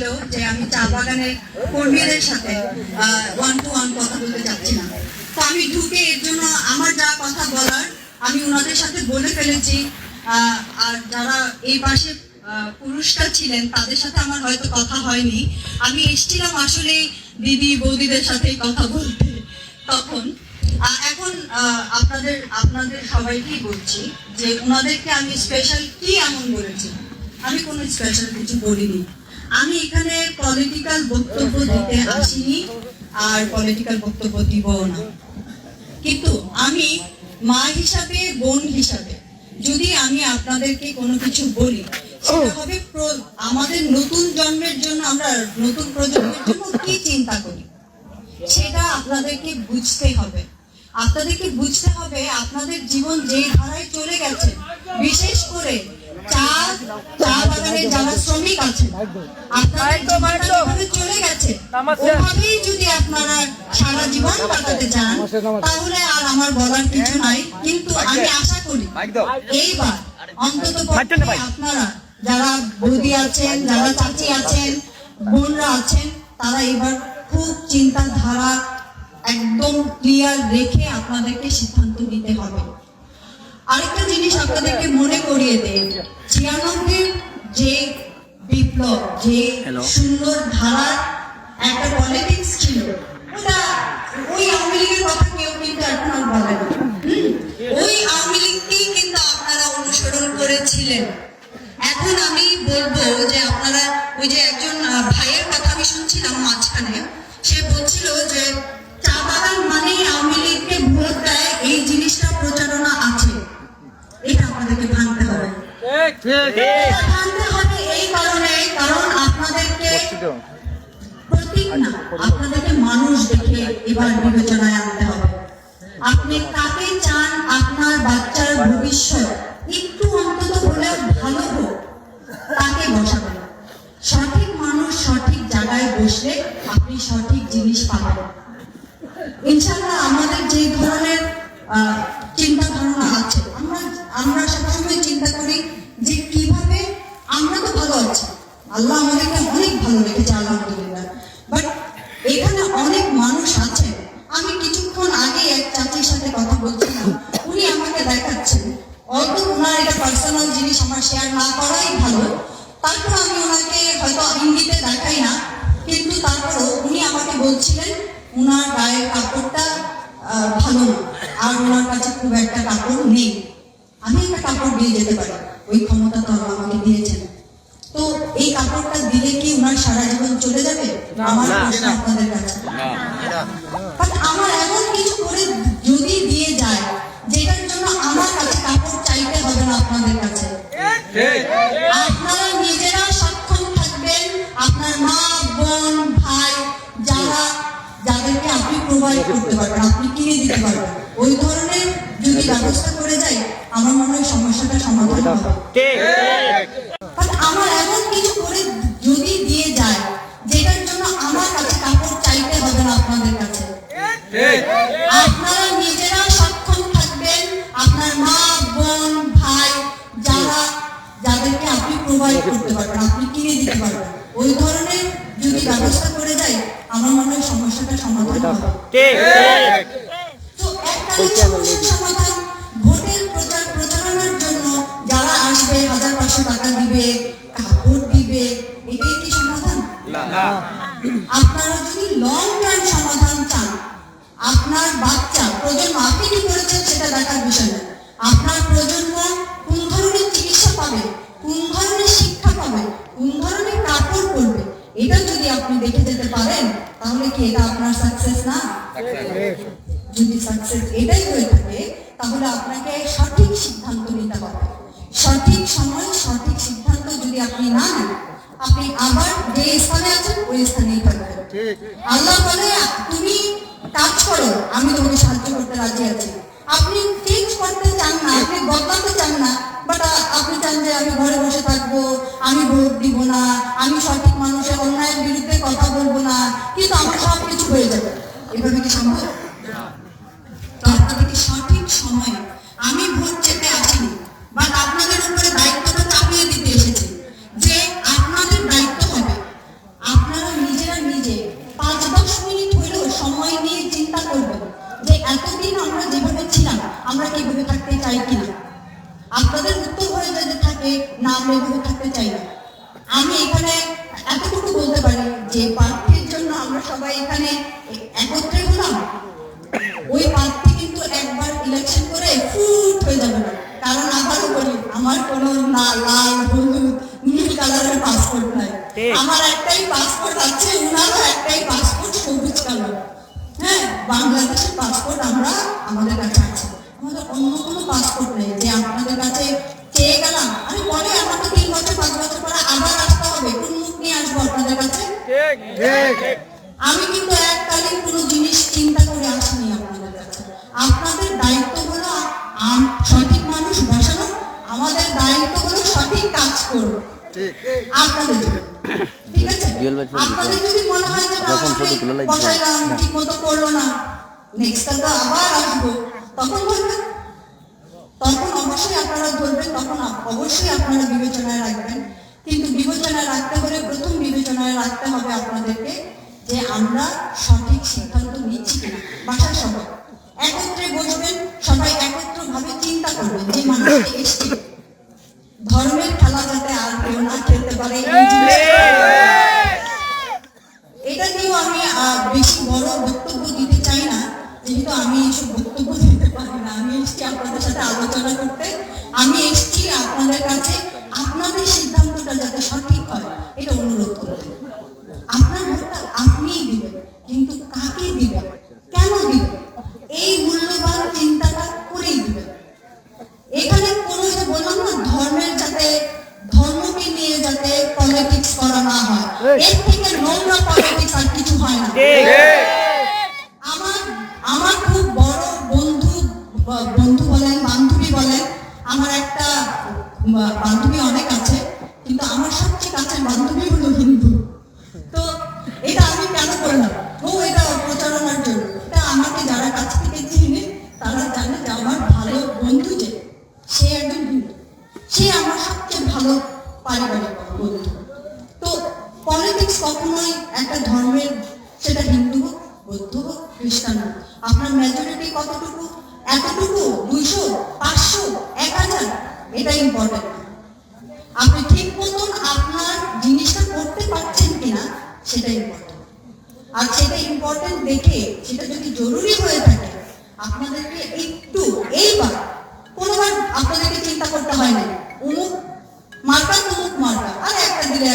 ছিল যে আমি চা বাগানের কর্মীদের সাথে ওয়ান টু ওয়ান কথা বলতে চাচ্ছি না। তো আমি ঢুকে এর জন্য আমার যা কথা বলার, আমি ওনাদের সাথে বলে ফেলেছি। আর যারা এই পাশে পুরুষরা ছিলেন, তাদের সাথে আমার হয়তো কথা হয়নি। আমি এসেছিলাম আসলে দিদি, বৌদিদের সাথেই কথা বলতে তখন। এখন আপনাদের আপনাদের সবাইকেই বলছি যে ওনাদেরকে আমি স্পেশাল কি এমন বলেছি? আমি কোনো স্পেশাল কিছু বলিনি। আমি এখানে পলিটিক্যাল বক্তব্য দিতে আসিনি, আর পলিটিক্যাল বক্তব্য দিবও না। কিন্তু আমি মা হিসাবে, বোন হিসাবে, যদি আমি আপনাদেরকে কোনো কিছু বলি, সেটা হবে আমাদের নতুন জন্মের জন্য আমরা নতুন প্রজন্মের জন্য কি চিন্তা করি? সেটা আপনাদেরকে বুঝতে হবে। আপনাদেরকে বুঝতে হবে, আপনাদের জীবন যেই ধারায় চলে গেছে, বিশেষ করে চা চা যারা শ্রমিক আছে আপনাদের জীবনটা চলে গেছে ওভাবেই যদি আপনারা সারা জীবন কাটাতে চান তাহলে আর আমার বলার কিছু নাই কিন্তু আমি আশা করি এইবার অন্তত আপনারা যারা বৌদি আছেন যারা চাচি আছেন বোনরা আছেন তারা এবার খুব চিন্তাধারা একদম ক্লিয়ার রেখে আপনাদেরকে সিদ্ধান্ত নিতে হবে। আরেকটা জিনিস আপনাদেরকে মনে করিয়ে দেয় ছিয়ানব্বই যে বিপ্লব যে সুন্দর ধারার একটা পলিটিক্স ছিল ওটা ওই আওয়ামী লীগের কথা কেউ কিন্তু এখন আর বলে না। ওই আওয়ামী লীগকেই কিন্তু আপনারা অনুসরণ করেছিলেন। এখন আমি বলব যে আপনারা ওই যে একজন ভাইয়ের কথা আমি শুনছিলাম মাঝখানে সে বলছিল যে চা বাগান মানেই আওয়ামী লীগকে ভোট দেয় এই জিনিসটা প্রচারণা আছে। এটা আপনাদেরকে ভাঙতে হবে। আপনাদেরকে আপনাদেরকে মানুষ দেখে এবার বিবেচনায় আনতে হবে। আপনি কাকে চান আপনার বাচ্চার ভবিষ্যৎ একটু অন্তত হলেও ভালো হোক, তাকে বসাবেন। সঠিক মানুষ সঠিক জায়গায় বসলে আপনি সঠিক জিনিস পাবেন। ইনশাআল্লাহ আমাদের যে ধরনের চিন্তা ধারণা আছে, আমরা আমরা সবসময় চিন্তা করি যে কীভাবে আমরা তো ভালো আছি। আল্লাহ আমাদেরকে অনেক ভালো রেখেছে আলহামদুলিল্লাহ বাট এখানে অনেক মানুষ আছে আমি কিছুক্ষণ আগে এক চাচির সাথে কথা বলছিলাম উনি আমাকে দেখাচ্ছেন অল্প ওনার এটা পার্সোনাল শেয়ার না করাই ভালো। তারপর আমি ওনাকে হয়তো ইঙ্গিতে দেখাই না কিন্তু তারপরও উনি আমাকে বলছিলেন উনার গায়ের কাপড়টা ভালো না। আর ওনার কাছে খুব একটা কাপড় নেই। আমি একটা কাপড় দিয়ে যেতে পারি। ওই ক্ষমতা তো আমাকে দিয়েছেন। তো এই কাপড়টা দিলে কি ওনার সারা জীবন চলে যাবে? আমার প্রশ্ন আপনাদের কাছে। আমার এমন কিছু করে যদি দিয়ে যায় আপনারা নিজেরা সক্ষম থাকবেন। আপনার মা বোন ভাই যারা যাদেরকে আপনি প্রোভাইড করতে পারবেন আপনি কিনে দিতে পারবেন। ওই ধরনের যদি ব্যবস্থা করে যাই আমার মনে হয় সমস্যাটা সমাধান হবে। আপনি প্রোভাইড করতে পারবেন আপনি কিনে দিতে পারবেন। ওই ধরনের যদি ব্যবস্থা করে যাই আমার মনে হয় সমস্যাটা সমাধান হবে। তো সমস্যার সমাধান ভোটের প্রচার প্রচারণার জন্য যারা আসবে হাজার পাঁচশো টাকা দিবে কাপড় দিবে এটাই কি সমাধান? আপনারা যদি লং টার্ম সমাধান চান আপনার বাচ্চা প্রজন্ম আপনি কি করেছেন সেটা দেখার বিষয় না। আপনার প্রজন্ম কোন ধরনের চিকিৎসা পাবে? কোন ধরনের শিক্ষা পাবে কোন ধরনের কাপড় পরবে এটা যদি আপনি দেখে যেতে পারেন তাহলে কি এটা আপনার সাকসেস না? যদি সাকসেস এটাই হয়ে থাকে তাহলে আপনাকে সঠিক সিদ্ধান্ত নিতে হবে। সঠিক সময় সঠিক সিদ্ধান্ত যদি আপনি না নেন আপনি আবার যে স্থানে আছেন ওই স্থানেই থাকবেন। আল্লাহ বলে তুমি কাজ করো আমি তোমাকে সাহায্য করতে রাজি আছি। আপনি চেঞ্জ করতে চান না আপনি বদলাতে চান না চান আমি ঘরে বসে থাকব, আমি ভোট দিব না, আমি সঠিক মানুষের অন্যায়ের বিরুদ্ধে কথা বলব না, কিন্তু আমার সব কিছু হয়ে যাবে। এভাবে কি সম্ভব? আপনাদেরকে সঠিক সময় আমি ভোট চেপে আসিনি? বাট আপনাদের যে প্রার্থীর জন্য আমরা সবাই এখানে একত্রে হলাম ওই প্রার্থী কিন্তু একবার ইলেকশন করে ফুট হয়ে যাবে। কারণ আবারও বলি আমার কোনো না লাল হলুদ নীল কালারের পাসপোর্ট নাই। আমার একটাই পাসপোর্ট আছে উনারও একটাই পাসপোর্ট সবুজ কালার হ্যাঁ বাংলাদেশের পাসপোর্ট আমরা আমাদের কাছে আছে। আমাদের অন্য কোনো পাসপোর্ট নেই। যে আপনাদের কাছে চেয়ে গেলাম আমি কিন্তু এককালীন কোনো জিনিস চিন্তা করে আসিনি আপনাদের কাছে। আপনাদের দায়িত্ব হলো সঠিক মানুষ বসানো আমাদের দায়িত্ব হলো সঠিক কাজ করো। আপনাদের ঠিক আছে? Dual batch এর আপনাদের যদি মনে হয় যে। বসাইলাম ঠিক মতো করল না নেক্সট তো আবার আসব। তখন বলবেন? তখন অবশ্যই আপনারা ধরবেন তখন অবশ্যই আপনারা বিবেচনায় রাখবেন। কিন্তু বিবেচনায় রাখতে বিবেচনায় রাখতে হবে আপনাদেরকে যে আমরা সঠিক সিদ্ধান্ত নিচ্ছি কিনা। বাসার সবাই একত্রে বসবেন, সবাই একত্রভাবে চিন্তা করবেন যে মানুষটি এসছে। ধর্মের খেলা যাতে আর কেউ না খেলতে পারে, এটা নিয়েও আমি বেশি বড় বক্তব্য দিতে চাই না। যেহেতু আমি এসব বক্তব্য দিতে পারি না, আমি এসেছি আপনাদের সাথে আলোচনা করতে। আমি এসছি আপনাদের কাছে, আপনাদের সিদ্ধান্তটা যাতে সঠিক হয়, এটা অনুরোধ। আপনার ভোটটা আপনিই দিবেন কিন্তু কাকে দিবেন? কেন দিবেন? এই মূল্যবান চিন্তাটা করেই দিবেন। এখানে কোনো যে বললাম না ধর্মের যাতে ধর্মকে নিয়ে যাতে পলিটিক্স করা না হয় এর থেকে নোংরা পলিটিক্স আর কিছু হয় না। আমার আমার খুব বড় বন্ধু বন্ধু বলেন বান্ধবী বলেন আমার একটা বান্ধবী কখনোই একটা ধর্মের, সেটা হিন্দু হোক, বৌদ্ধ হোক, খ্রিস্টান হোক, আপনার মেজরিটি কতটুকু? এতটুকু? দুইশো? পাঁচশো? এক হাজার? এটা ইম্পর্টেন্ট আপনি ঠিক মতন আপনার জিনিসটা করতে পারছেন কিনা সেটা ইম্পর্টেন্ট আর সেটা ইম্পর্টেন্ট দেখে, সেটা যদি জরুরি হয়ে থাকে, আপনাদেরকে একটু, এইবার, কোনোবার আপনাদেরকে চিন্তা করতে হয় না।